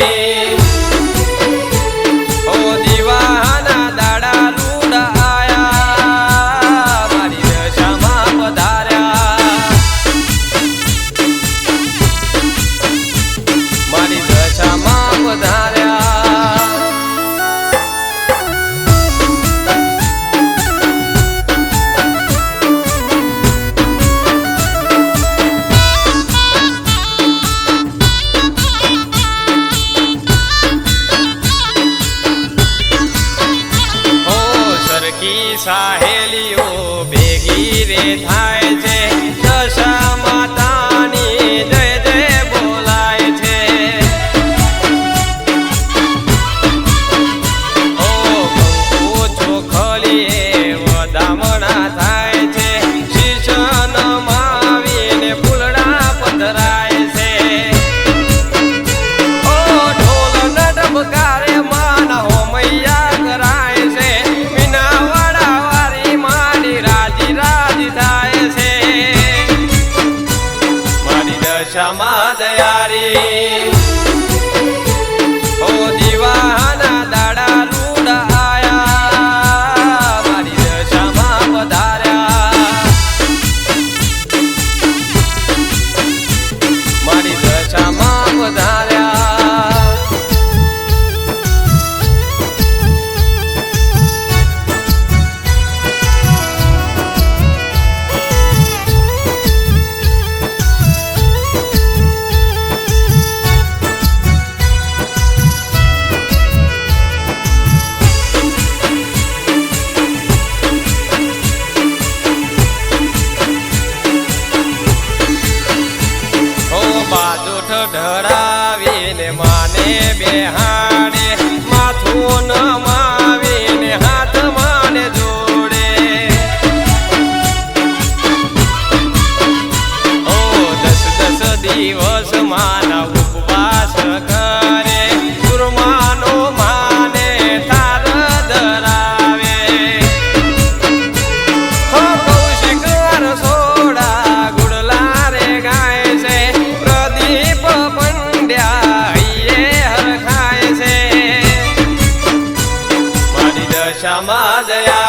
Yeah. સાહેલીઓ ભેગી રે થાય. યારી મને બેહાડે. માથું ન Shama Daya